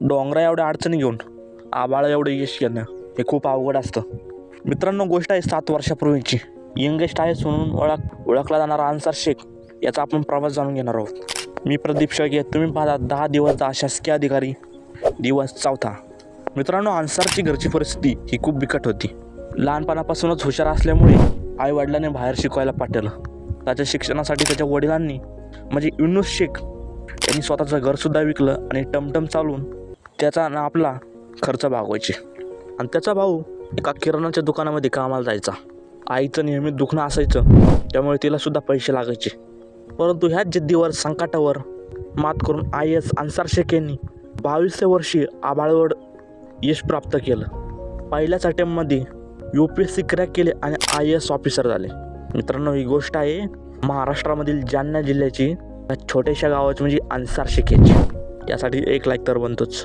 डोंगरा एवढ्या अडचणी घेऊन आबाळा एवढं यश येणं हे खूप अवघड असतं. मित्रांनो गोष्ट आहे सात वर्षापूर्वीची. यंगेस्ट आहे म्हणून ओळख ओळखला जाणारा अन्सार शेख याचा आपण प्रवास जाणून घेणार आहोत. मी प्रदीप शेळके तुम्ही पाहता दहा दिवसचा शासकीय अधिकारी दिवस चौथा. मित्रांनो अन्सारची घरची परिस्थिती ही खूप बिकट होती. लहानपणापासूनच हुशार असल्यामुळे आईवडिलांनी बाहेर शिकवायला पाठवलं. त्याच्या शिक्षणासाठी त्याच्या वडिलांनी म्हणजे युनुस शेख यांनी स्वतःचं घरसुद्धा विकलं आणि टमटम चालवून त्याचा ना आपला खर्च भागवायचे. आणि त्याचा भाऊ एका किराणाच्या दुकानामध्ये कामाला जायचा. आईचं नेहमी दुखणं असायचं त्यामुळे तिलासुद्धा पैसे लागायचे. परंतु ह्याच जिद्दीवर संकटावर मात करून आय एस अन्सार शेख यांनी बावीसव्या वर्षी आबाळवड यश प्राप्त केलं. पहिल्याच अटेम्पमध्ये U P S C crack केले आणि आय एस ऑफिसर झाले. मित्रांनो ही गोष्ट आहे महाराष्ट्रामधील जालना जिल्ह्याची. या छोट्याशा गावाची म्हणजे अन्सार शेख याची. यासाठी एक लाईक तर बनतोच.